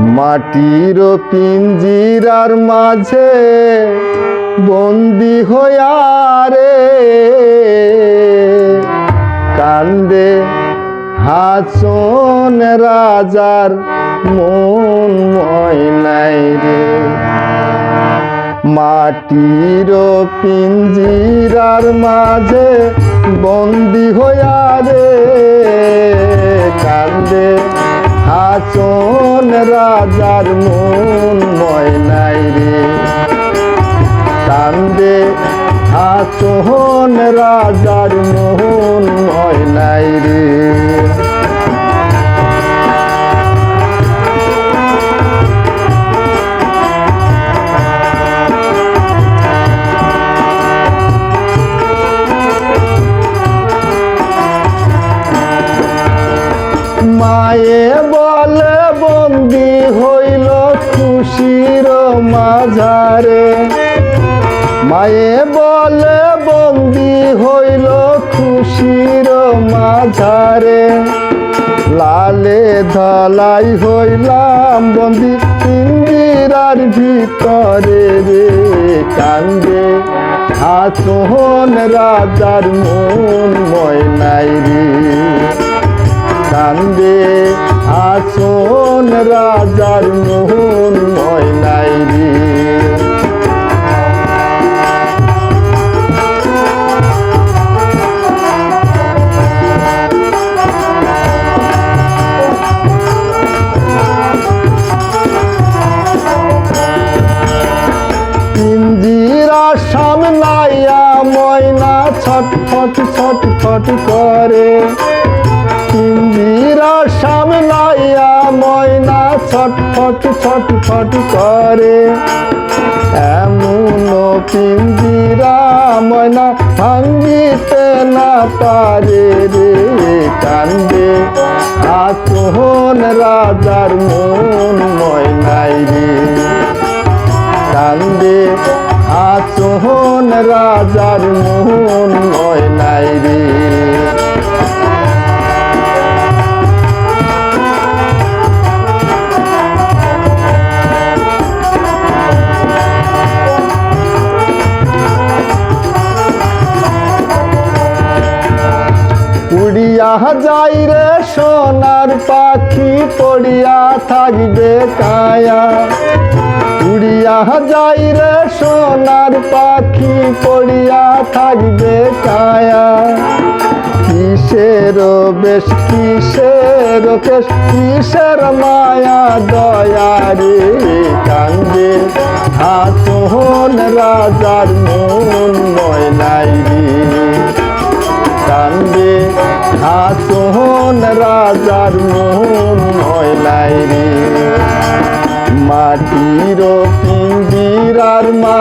মাটির পিঞ্জিরার মাঝে বন্দি হইয়া রে। কান্দে হাসন রাজার মন ময়নাই রে। মাটির পিঞ্জিরার মাঝে বন্দি হইয়া রে। কান্দে রাজার মন ময়নাই রে। কান্দে হাসন রাজার মন ময়নাই রে। মায়ে মাঝারে। মায়ে বলে, বন্দি হইল খুশির মাঝারে। লালে ধলাই হইলাম, বন্দি পিঞ্জিরার ভিতরে রে কান্দে। হাসন রাজার মন ময়নাই রে। কান্দে আসন রাজার মোহন ময়নাই রে। সামলাইয়া ময়না ছটফট ছটফট করে। পিঞ্জিরা সামলাইয়া ময়না ছটফট ছটফট করে। এমন পিঞ্জিরা ময়না ভাঙ্গিতে না পারে রে কান্দে। আসন রাজার মন ময়নাই রে। কান্দে আসন রাজার মোহন ময়নাই রে। উড়িয়া যাই রে সোনার পাখি, পড়িয়া থাকবে কায়া। উড়িয়া যাই রে সোনার পাখি, পড়িয়া থাকবে কায়া। কিসের বেশ, কিসের কেশ, কিসের মায়া দয়া রে কান্দে হাসন রাজার মন হাসন রাজার মন হয় নাই রে। মাটির পিঞ্জিরার মাঝে